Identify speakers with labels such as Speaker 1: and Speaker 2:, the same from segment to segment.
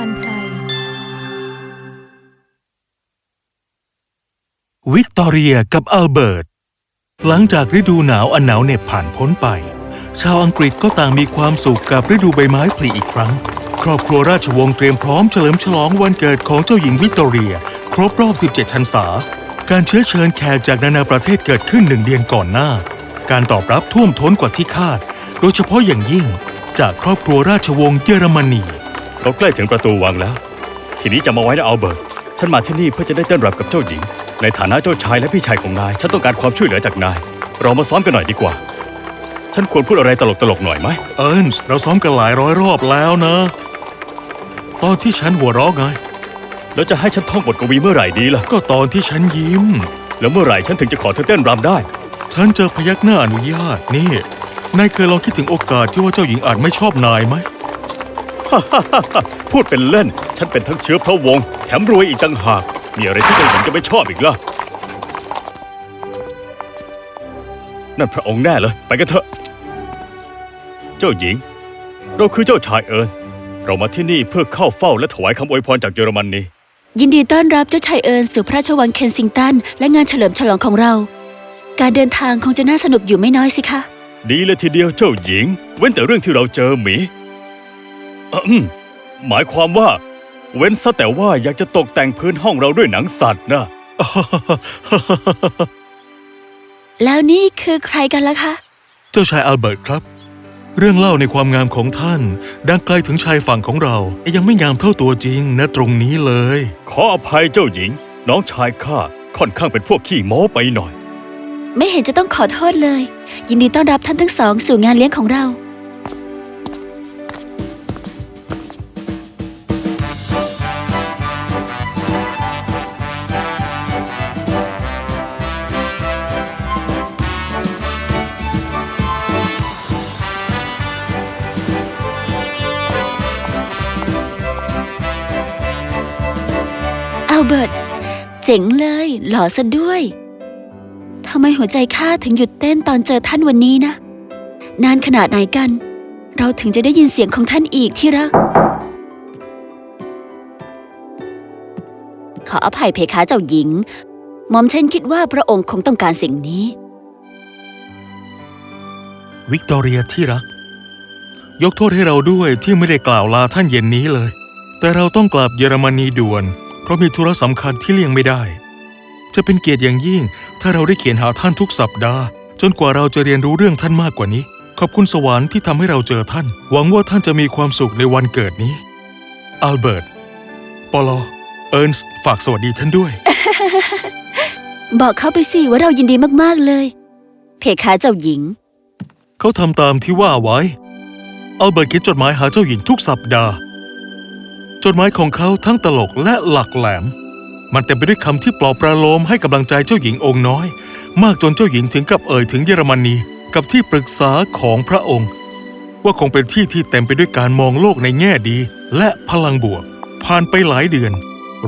Speaker 1: าลไทย
Speaker 2: วิกตอเรียกับอัลเบิร์ต หลังจากฤดูหนาวอันหนาวเหน็บผ่านพ้นไป ชาวอังกฤษก็ต่างมีความสุขกับฤดูใบไม้ผลิอีกครั้ง ครอบครัวราชวงศ์เตรียมพร้อมเฉลิมฉลองวันเกิดของเจ้าหญิงวิกตอเรีย ครบรอบ 17 ชันษา การเชื้อเชิญแขกจากนานาประเทศเกิดขึ้นหนึ่งเดือนก่อนหน้า การตอบรับท่วมท้นกว่าที่คาด โดยเฉพาะอย่างยิ่งจากครอบครัวราชวงศ์เยอรมนี
Speaker 3: เราใกล้ถึงประตูวังแล้ว ทีนี้จะมาไว้นะอัลเบิร์ตฉันมาที่นี่เพื่อจะได้เต้นรำกับเจ้าหญิง ในฐานะเจ้าชายและพี่ชายของนาย ฉันต้องการความช่วยเหลือจากนาย เรามาซ้อมกันหน่อยดีกว่า ฉันควรพูดอะไรตลกๆหน่อยไหม
Speaker 2: เอิร์นส์เราซ้อมกันหลายร้อยรอบแล้วนะ ตอนที่ฉันหัวเราะไง
Speaker 3: แล้วจะให้ฉันท่องบทกวีเมื่อไหร่ดีล่ะ
Speaker 2: ก็ตอนที่ฉันยิ้ม
Speaker 3: แล้วเมื่อไหร่ฉันถึงจะขอเธอเต้นรำได้
Speaker 2: ฉันจะพยักหน้าอนุญาตนี่ นายเคยลองคิดถึงโอกาสที่ว่าเจ้าหญิงอาจไม่ชอบนายไหม
Speaker 3: พูดเป็นเล่น ฉันเป็นทั้งเชื้อพระวงศ์แถมรวยอีกต่างหาก มีอะไรที่เจ้าหญิงจะไม่ชอบอีกล่ะ นั่นพระองค์แน่เลยไปกันเถอะ เจ้าหญิง เราคือเจ้าชายเอิร์ธเรามาที่นี่เพื่อเข้าเฝ้าและถวายคำอวยพรจากเยอรมนนี
Speaker 4: ยินดีต้อนรับเจ้าชายเอิร์นสู่พระราชวังเคนซิงตัน และงานเฉลิมฉลองของเรา การเดินทางคงจะน่าสนุกอยู่ไม่น้อยสิคะ
Speaker 3: ดีเลยทีเดียวเจ้าหญิง เว้นแต่เรื่องที่เราเจอหมีอะอืม หมายความว่า เว้นซะแต่ว่าอยากจะตกแต่งพื้นห้องเราด้วยหนังสัตว์นะ
Speaker 4: แล้วนี่คือใครกันล่ะคะ
Speaker 2: เจ้าชายอัลเบิร์ตครับ เรื่องเล่าในความงามของท่าน ดังไกลถึงชายฝั่งของเรา ยังไม่งามเท่าตัวจริงนะตรงนี้เลย
Speaker 3: ขออภัยเจ้าหญิง น้องชายข้าค่อนข้างเป็นพวกขี้โม้ไปหน่อย
Speaker 4: ไม่เห็นจะต้องขอโทษเลย ยินดีต้อนรับท่านทั้งสองสู่งานเลี้ยงของเรา เจ๋งเลย หล่อซะด้วยทำไมหัวใจข้าถึงหยุดเต้นตอนเจอท่านวันนี้นะ นานขนาดไหนกัน เราถึงจะได้ยินเสียงของท่านอีกที่รัก ขออภัยเพคะเจ้าหญิงหมอมฉันคิดว่าพระองค์คงต้องการสิ่งนี้
Speaker 2: วิกตอเรียที่รัก ยกโทษให้เราด้วยที่ไม่ได้กล่าวลาท่านเย็นนี้เลย แต่เราต้องกลับเยอรมนีด่วน เพราะมีธุระสำคัญที่เลี่ยงไม่ได้ จะเป็นเกียรติอย่างยิ่ง ถ้าเราได้เขียนหาท่านทุกสัปดาห์ จนกว่าเราจะเรียนรู้เรื่องท่านมากกว่านี้ ขอบคุณสวรรค์ที่ทำให้เราเจอท่าน หวังว่าท่านจะมีความสุขในวันเกิดนี้ อัลเบิร์ต ปอลอเอิร์นส์ฝากสวัสดีท่านด้วย
Speaker 4: บอกเขาไปสิว่าเรายินดีมาก ๆ เลย เพคะเจ้าหญิง
Speaker 2: เขาทำตามที่ว่าไว้ อัลเบิร์ตเขียนจดหมายหาเจ้าหญิงทุกสัปดาห์ จดหมายของเขาทั้งตลกและหลักแหลม มันเต็มไปด้วยคำที่ปลอบประโลมให้กำลังใจเจ้าหญิงองค์น้อย มากจนเจ้าหญิงถึงกับเอ่ยถึงเยอรมนีกับที่ปรึกษาของพระองค์ ว่าคงเป็นที่ที่เต็มไปด้วยการมองโลกในแง่ดี และพลังบวก ผ่านไปหลายเดือน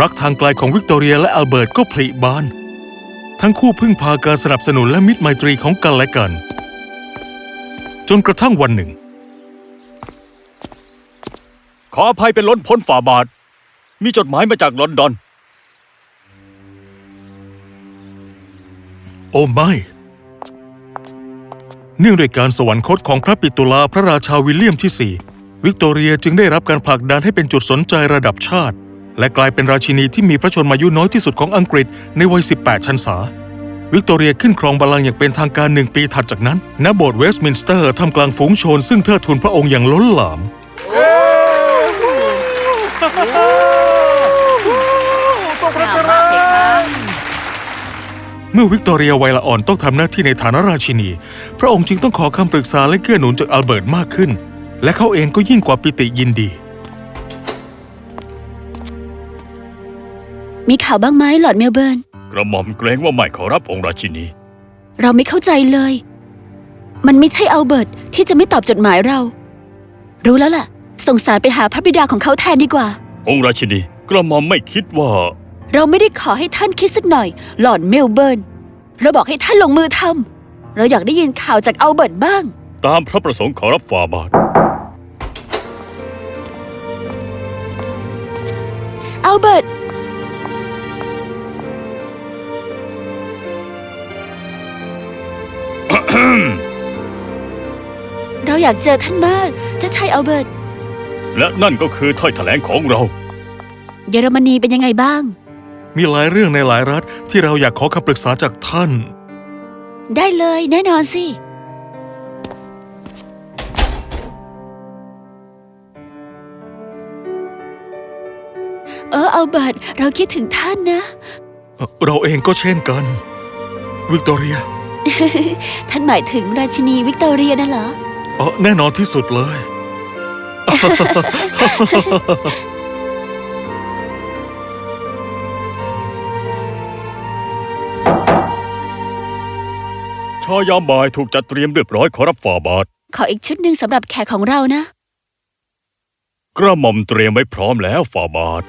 Speaker 2: รักทางไกลของวิกตอเรียและอัลเบิร์ตก็ผลิบาน ทั้งคู่พึ่งพาการสนับสนุนและมิตรไมตรีของกันและกัน จนกระทั่งวันหนึ่ง
Speaker 3: ขออภัยเป็นล้นพ้นฝ่าบาท มีจดหมายมาจากลอนดอน
Speaker 2: โอ้ไม่ เนื่องด้วยการสวรรคตของพระปิตุลาพระราชาวิลเลียมที่4วิกตอเรียจึงได้รับการผลักดันให้เป็นจุดสนใจระดับชาติ และกลายเป็นราชินีที่มีพระชนมายุน้อยที่สุดของอังกฤษในวัย 18 ชันษาวิกตอเรียขึ้นครองบัลลังก์อย่างเป็นทางการหนึ่งปีถัดจากนั้นณโบสถ์เวสต์มินสเตอร์ท่ามกลางฝูงชนซึ่งเทิดทูนพระองค์อย่างล้นหลาม เมื่อวิกตอเรียวัยละอ่อนต้องทำหน้าที่ในฐานะราชินี พระองค์จึงต้องขอคำปรึกษาและเกื้อหนุนจากอัลเบิร์ตมากขึ้น และเขาเองก็ยิ่งกว่าปิติยินดี
Speaker 4: มีข่าวบ้างไหมหลอดเมลเบิร์น
Speaker 3: กระหม่อมเกรงว่าไม่ขอรับองค์ราชินี
Speaker 4: เราไม่เข้าใจเลย มันไม่ใช่อัลเบิร์ตที่จะไม่ตอบจดหมายเรา รู้แล้วล่ะ ส่งสารไปหาพระบิดาของเขาแทนดีกว่า
Speaker 3: องค์ราชินีกระหม่อมไม่คิดว่า
Speaker 4: เราไม่ได้ขอให้ท่านคิดสักหน่อย หลอดเมลเบิร์น เราบอกให้ท่านลงมือทำเราอยากได้ยินข่าวจากอัลเบิร์ตบ้าง
Speaker 3: ตามพระประสงค์ขอรับฝ่าบาท
Speaker 4: อัลเบิร์ต เราอยากเจอท่านมากเจ้าชายอัลเบิร์ต
Speaker 3: และนั่นก็คือถ้อยแถลงของเรา
Speaker 4: เยอรมนีเป็นยังไงบ้าง
Speaker 2: มีหลายเรื่องในหลายรัฐที่เราอยากขอคำปรึกษาจากท่าน
Speaker 4: ได้เลยแน่นอนสิ เอออัลเบิร์ตเราคิดถึงท่านนะ
Speaker 2: เราเองก็เช่นกัน วิกตอเรีย
Speaker 4: ท่านหมายถึงราชินีวิกตอเรียน่ะเหรอ
Speaker 2: อ๋อแน่นอนที่สุดเลย
Speaker 3: ชายามบ่ายถูกจัดเตรียมเรียบร้อยขอรับฝ่าบาท
Speaker 4: ขออีกชุดหนึ่งสำหรับแขกของเรานะ
Speaker 3: กระหม่อมเตรียมไว้พร้อมแล้วฝ่าบาท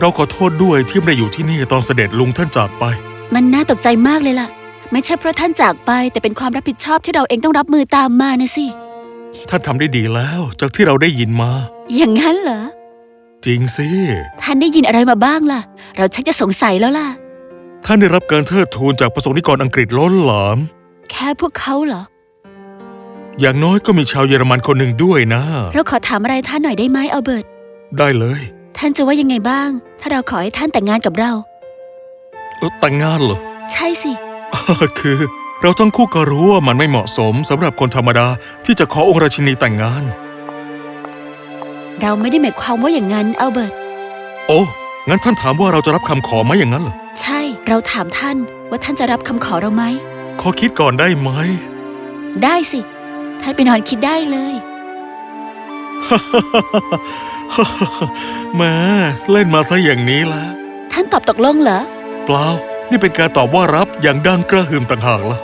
Speaker 2: เราขอโทษด้วยที่ไม่ได้อยู่ที่นี่ตอนเสด็จลุงท่านจากไป
Speaker 4: มันน่าตกใจมากเลยล่ะ ไม่ใช่เพราะท่านจากไปแต่เป็นความรับผิดชอบที่เราเองต้องรับมือตามมานะสิ
Speaker 2: ท่านทำได้ดีแล้วจากที่เราได้ยินมา
Speaker 4: อย่างนั้นเหรอ
Speaker 2: จริงสิ
Speaker 4: ท่านได้ยินอะไรมาบ้างล่ะ เราชักจะสงสัยแล้วล่ะ
Speaker 2: ท่านได้รับการเทิดทูนจากประสงค์นิกรอังกฤษล้นหลาม
Speaker 4: แค่พวกเขาเหรอ
Speaker 2: อย่างน้อยก็มีชาวเยอรมันคนหนึ่งด้วยนะ
Speaker 4: เราขอถามอะไรท่านหน่อยได้ไหมอัลเบิร์ต
Speaker 2: ได้เลย
Speaker 4: ท่านจะว่ายังไงบ้าง ถ้าเราขอให้ท่านแต่งงานกับเรา
Speaker 2: เอ้อ แต่งงานเหรอ
Speaker 4: ใช่สิ
Speaker 2: คือ เราทั้งคู่ก็รู้ว่ามันไม่เหมาะสมสำหรับคนธรรมดาที่จะขอองค์ราชินีแต่งงาน
Speaker 4: เราไม่ได้หมายความว่าอย่างนั้นอัลเบิร์ต
Speaker 2: โอ้งั้นท่านถามว่าเราจะรับคำขอไหมอย่างนั้นเหรอ
Speaker 4: ใช่ เราถามท่านว่าท่านจะรับคำขอเราไหม
Speaker 2: ขอคิดก่อนได้ไหม
Speaker 4: ได้สิ ท่านไปนอนคิดได้เลย
Speaker 2: แหม่เล่นมาซะอย่างนี้ละ
Speaker 4: ท่านตอบตกลงเหรอ
Speaker 2: เปล่า นี่เป็นการตอบว่ารับอย่างดังกระหึ่มต่างหากละ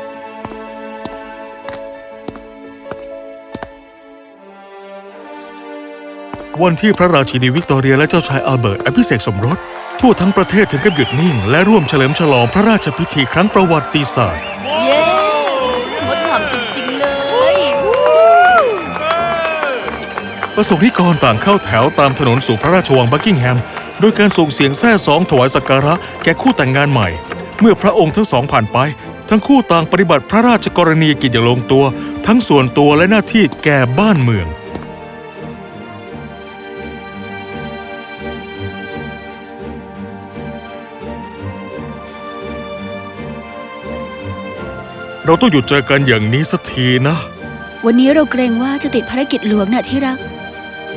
Speaker 2: วันที่พระราชินีวิกตอเรียและเจ้าชายอัลเบิร์ตอภิเษกสมรส ทั่วทั้งประเทศถึงกับหยุดนิ่ง และร่วมเฉลิมฉลองพระราชพิธีครั้งประวัติศาสตร์
Speaker 4: เย้งดงามจริงๆเลย
Speaker 2: ประสงค์นิกรต่างเข้าแถวตามถนนสู่พระราชวังบักกิงแฮม โดยการส่งเสียงแซ่สองถวายสักการะแก่คู่แต่งงานใหม่ เมื่อพระองค์ทั้งสองผ่านไป ทั้งคู่ต่างปฏิบัติพระราชกรณียกิจอย่างลงตัว ทั้งส่วนตัวและหน้าที่แก่บ้านเมือง เราต้องหยุดเจอกันอย่างนี้สักทีนะ
Speaker 4: วันนี้เราเกรงว่าจะติดภารกิจหลวงน่ะที่รัก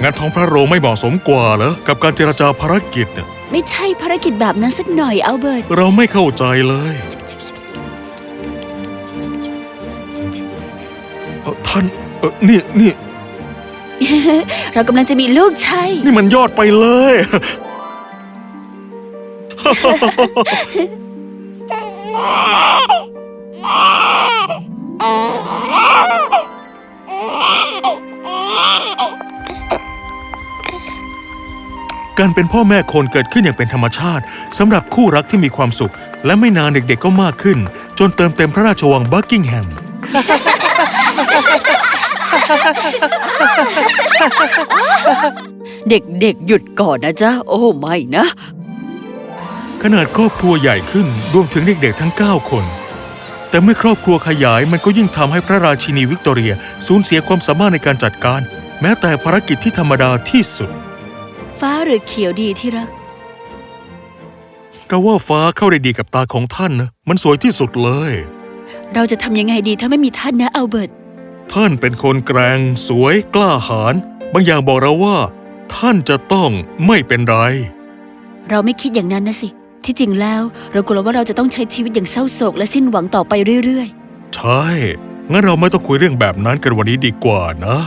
Speaker 2: งานท้องพระโรงไม่เหมาะสมกว่าเหรอกับการเจรจาภารกิจเนี่ย
Speaker 4: ไม่ใช่ภารกิจแบบนั้นสักหน่อยอัลเบิร์ต
Speaker 2: เราไม่เข้าใจเลยเอ่อท่านเออนี่นี่
Speaker 4: เรากำลังจะมีลูกใช่
Speaker 2: นี่มันยอดไปเลย การเป็นพ่อแม่คนเกิดขึ้นอย่างเป็นธรรมชาติสำหรับคู่รักที่มีความสุข และไม่นานเด็กๆก็มากขึ้น จนเติมเต็มพระราชวังบักกิงแฮม
Speaker 4: เด็กๆ หยุดก่อนนะจ๊ะ โอ้ไม่นะ
Speaker 2: ขนาดครอบครัวใหญ่ขึ้นรวมถึงเด็กๆทั้ง 9 คน แต่เมื่อครอบครัวขยายมันก็ยิ่งทำให้พระราชินีวิกตอเรีย สูญเสียความสามารถในการจัดการ แม้แต่ภารกิจที่ธรรมดาที่สุด
Speaker 4: ฟ้าหรือเขียวดีที่รัก
Speaker 2: เราว่าฟ้าเข้าได้ดีกับตาของท่านนะ มันสวยที่สุดเลย
Speaker 4: เราจะทำยังไงดีถ้าไม่มีท่านนะอัลเบิร์ต
Speaker 2: ท่านเป็นคนแกร่งสวยกล้าหาญบางอย่างบอกเราว่า ท่านจะต้องไม่เป็นไร
Speaker 4: เราไม่คิดอย่างนั้นนะสิ ที่จริงแล้ว เรากลัวว่าเราจะต้องใช้ชีวิตอย่างเศร้าโศกและสิ้นหวังต่อไปเรื่อย
Speaker 2: ใช่ งั้นเราไม่ต้องคุยเรื่องแบบนั้นกันวันนี้ดีกว่านะ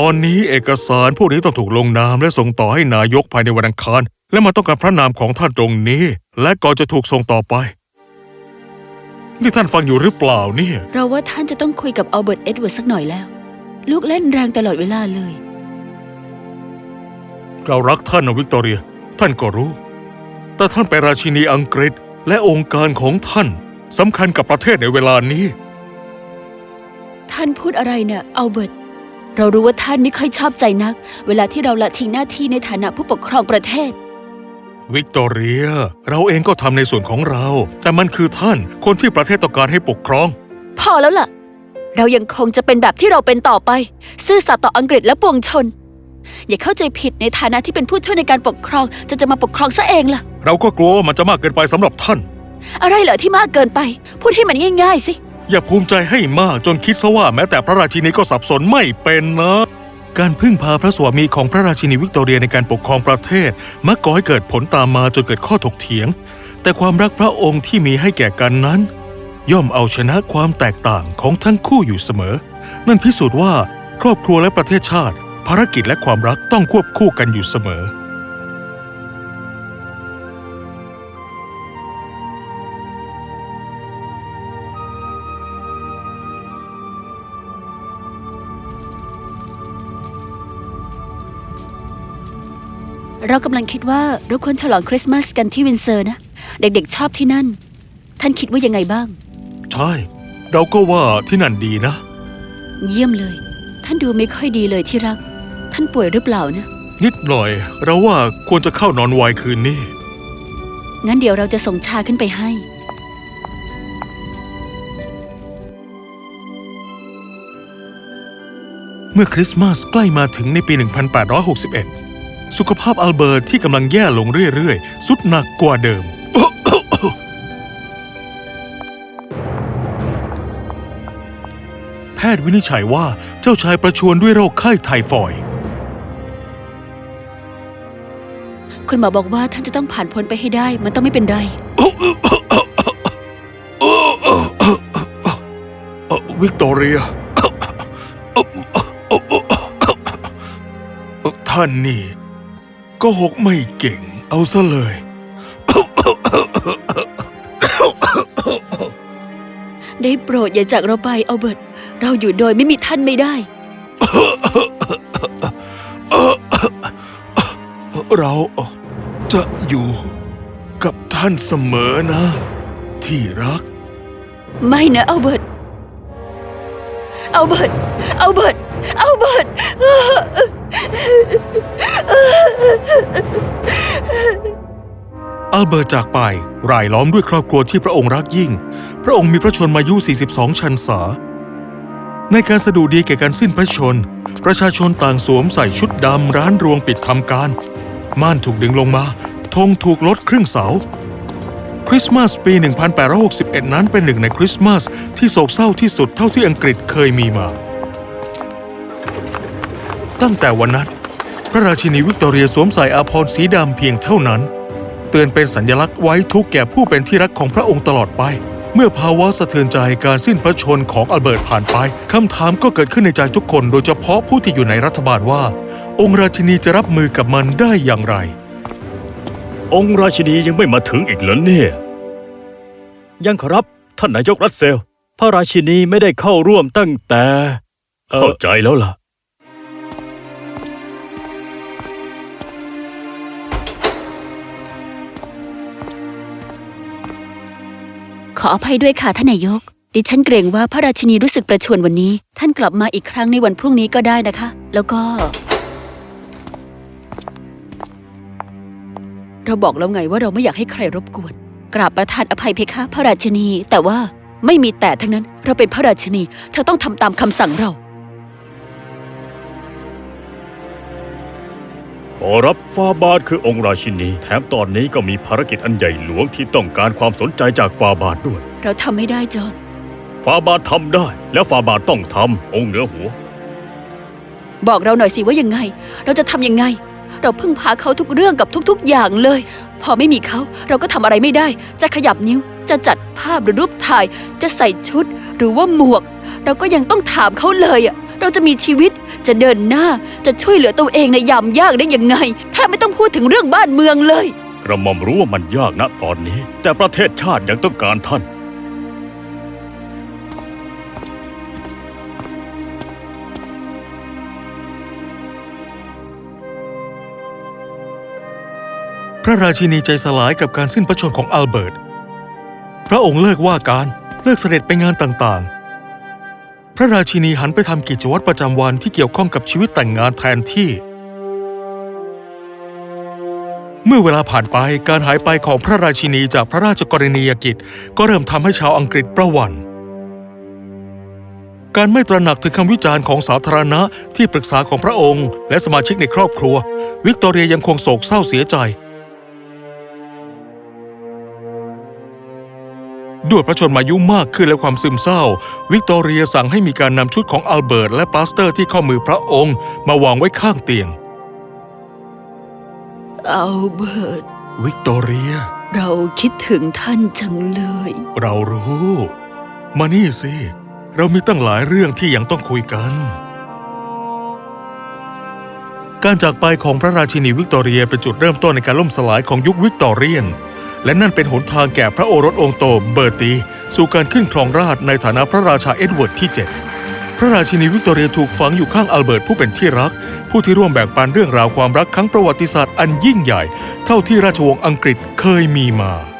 Speaker 2: ตอนนี้เอกสารพวกนี้ต้องถูกลงนามและส่งต่อให้นายกภายในวันอังคาร และมันต้องการพระนามของท่านตรงนี้ และก่อนจะถูกส่งต่อไป นี่ท่านฟังอยู่หรือเปล่าเนี่ย
Speaker 4: ๆเราว่าท่านจะต้องคุยกับอัลเบิร์ตเอ็ดเวิร์ดสักหน่อยแล้ว ลูกเล่นแรงตลอดเวลาเลย
Speaker 2: เรารักท่านนะวิกตอเรีย ท่านก็รู้ แต่ท่านเป็นราชินีอังกฤษและองค์การของท่านสำคัญกับประเทศในเวลานี้
Speaker 4: ท่านพูดอะไรเนะ่ะอัลเบิร์ต เรารู้ว่าท่านไม่ค่อยชอบใจนัก เวลาที่เราละทิ้งหน้าที่ในฐานะผู้ปกครองประเทศ
Speaker 2: วิกตอเรีย เราเองก็ทำในส่วนของเรา แต่มันคือท่านคนที่ประเทศต้องการให้ปกครอง
Speaker 4: พอแล้วล่ะ เรายังคงจะเป็นแบบที่เราเป็นต่อไป ซื่อสัตย์ต่ออังกฤษและปวงชน อย่าเข้าใจผิดในฐานะที่เป็นผู้ช่วยในการปกครองจะจะมาปกครองซะเองล่ะ
Speaker 2: เราก็กลัวว่ามันจะมากเกินไปสำหรับท่าน
Speaker 4: อะไรเหรอที่มากเกินไป พูดให้มันง่าย ๆ สิ
Speaker 2: อย่าภูมิใจให้มากจนคิดซะว่าแม้แต่พระราชินีก็สับสนไม่เป็นนะ การพึ่งพาพระสวามีของพระราชินีวิกตอเรียในการปกครองประเทศ มักก่อให้เกิดผลตามมาจนเกิดข้อถกเถียง แต่ความรักพระองค์ที่มีให้แก่กันนั้น ย่อมเอาชนะความแตกต่างของทั้งคู่อยู่เสมอ นั่นพิสูจน์ว่าครอบครัวและประเทศชาติ ภารกิจและความรักต้องควบคู่กันอยู่เสมอ
Speaker 4: เรากำลังคิดว่าเราควรฉลองคริสต์มาสกันที่วินเซอร์นะ เด็กๆชอบที่นั่น ท่านคิดว่ายังไงบ้าง
Speaker 2: ใช่ เราก็ว่าที่นั่นดีนะ
Speaker 4: เยี่ยมเลย ท่านดูไม่ค่อยดีเลยที่รัก ท่านป่วยหรือเปล่านะ
Speaker 2: นิดหน่อย เราว่าควรจะเข้านอนไวคืนนี้
Speaker 4: งั้นเดี๋ยวเราจะส่งชาขึ้นไปให้
Speaker 2: เมื่อคริสต์มาสใกล้มาถึงในปี 1861 สุขภาพอัลเบิร์ตที่กำลังแย่ลงเรื่อยๆ สุดหนักกว่าเดิม แพทย์วินิจฉัยว่าเจ้าชายประชวรด้วยโรคไข้ไทฟอยด์
Speaker 4: คุณหมอบอกว่าท่านจะต้องผ่านพ้นไปให้ได้ มันต้องไม่เป็นไร
Speaker 2: เอ่อวิกตอเรีย ท่านนี่ ก็หกไม่เก่ง เอาซะเลย
Speaker 4: ได้โปรดอย่าจากเราไปเอาเบิร์ตเราอยู่โดยไม่มีท่านไม่ได้
Speaker 2: เราจะอยู่กับท่านเสมอนะ ที่รัก
Speaker 4: ไม่นะเอาเบิร์ตเอาเบิร์ตเอาเบิร์ตเอาเบิร์ต
Speaker 2: อัลเบิร์ตจากไปรายล้อมด้วยครอบครัวที่พระองค์รักยิ่ง พระองค์มีพระชนมายุ 42 ชันษา ในการสะดุดีแก่การสิ้นพระชน ประชาชนต่างสวมใส่ชุดดำร้านรวงปิดทำการ ม่านถูกดึงลงมาธงถูกลดครึ่งเสา คริสต์มาสปี 1861 นั้นเป็นหนึ่งในคริสต์มาสที่โศกเศร้าที่สุดเท่าที่อังกฤษเคยมีมา ตั้งแต่วันนั้น ระราชินีวิกตอเรียสวมใส่อาภรณ์สีดำเพียงเท่านั้น เตือนเป็นสัญลักษณ์ไว้ทุกข์แก่ผู้เป็นที่รักของพระองค์ตลอดไป เมื่อภาวะสะเทือนใจการสิ้นพระชนของอัลเบิร์ตผ่านไปคำถามก็เกิดขึ้นในใจทุกคน โดยเฉพาะผู้ที่อยู่ในรัฐบาลว่า องค์ราชินีจะรับมือกับมันได้อย่างไร
Speaker 3: องค์ราชินียังไม่มาถึงอีกเหรอเนี่ยยังครับท่านนายกรัสเซล พระราชินีไม่ได้เข้าร่วมตั้งแต่ เข้าใจแล้วล่ะ
Speaker 4: ขออภัยด้วยค่ะท่านนายก ดิฉันเกรงว่าพระราชินีรู้สึกประชวนวันนี้ ท่านกลับมาอีกครั้งในวันพรุ่งนี้ก็ได้นะคะ แล้วก็ เราบอกแล้วไงว่าเราไม่อยากให้ใครรบกวน กราบประทานอภัยเพคะพระราชินี แต่ว่าไม่มีแต่ทั้งนั้น เราเป็นพระราชินี เธอต้องทำตามคำสั่งเรา
Speaker 3: อรับฟาบาทคือองค์ราชินี แถมตอนนี้ก็มีภารกิจอันใหญ่หลวงที่ต้องการความสนใจจากฟาบาทด้วย
Speaker 4: เราทำไม่ได้จอห์น
Speaker 3: ฟาบาททำได้ แล้วฟาบาทต้องทำองค์เหนือหัว
Speaker 4: บอกเราหน่อยสิว่ายังไง เราจะทำยังไง เราพึ่งพาเขาทุกเรื่องกับทุกๆ อย่างเลย พอไม่มีเขาเราก็ทำอะไรไม่ได้ จะขยับนิ้วจะจัดภาพหรือรูปถ่าย จะใส่ชุด หรือว่าหมวก เราก็ยังต้องถามเขาเลยอะ เราจะมีชีวิตจะเดินหน้าจะช่วยเหลือตัวเองในยามยากได้ยังไงแทบไม่ต้องพูดถึงเรื่องบ้านเมืองเลย
Speaker 3: กระหม่อมรู้ว่ามันยากนะตอนนี้ แต่ประเทศชาติยังต้องการท่าน
Speaker 2: พระราชินีใจสลายกับการสิ้นพระชนม์ของอัลเบิร์ต พระองค์เลิกว่าการเลิกเสด็จไปงานต่างๆ พระราชินีหันไปทำกิจวัตรประจำวันที่เกี่ยวข้องกับชีวิตแต่งงานแทนที่ เมื่อเวลาผ่านไปการหายไปของพระราชินีจากพระราชกรณียกิจ ก็เริ่มทำให้ชาวอังกฤษประวัน การไม่ตระหนักถึงคำวิจารณ์ของสาธารณะที่ปรึกษาของพระองค์ และสมาชิกในครอบครัว วิกตอเรียยังคงโศกเศร้าเสียใจ ด้วยพระชนมายุมากขึ้นและความซึมเศร้า วิกตอเรียสั่งให้มีการนำชุดของอัลเบิร์ตและปลาสเตอร์ที่ข้อมือพระองค์มาวางไว้ข้างเตียง
Speaker 4: อัลเบิร์ต
Speaker 2: วิกตอเรีย
Speaker 4: เราคิดถึงท่านจังเลย
Speaker 2: เรารู้ มานี่สิ เรามีตั้งหลายเรื่องที่ยังต้องคุยกัน การจากไปของพระราชินีวิกตอเรียเป็นจุดเริ่มต้นในการล่มสลายของยุควิกตอเรียน และนั่นเป็นหนทางแก่พระโอรสองค์โตเบอร์ตี สู่การขึ้นครองราชในฐานะพระราชาเอ็ดเวิร์ดที่ 7 พระราชินีวิกตอเรียถูกฝังอยู่ข้างอัลเบิร์ตผู้เป็นที่รัก ผู้ที่ร่วมแบ่งปันเรื่องราวความรักครั้งประวัติศาสตร์อันยิ่งใหญ่ เท่าที่ราชวงศ์อังกฤษเคยมีมา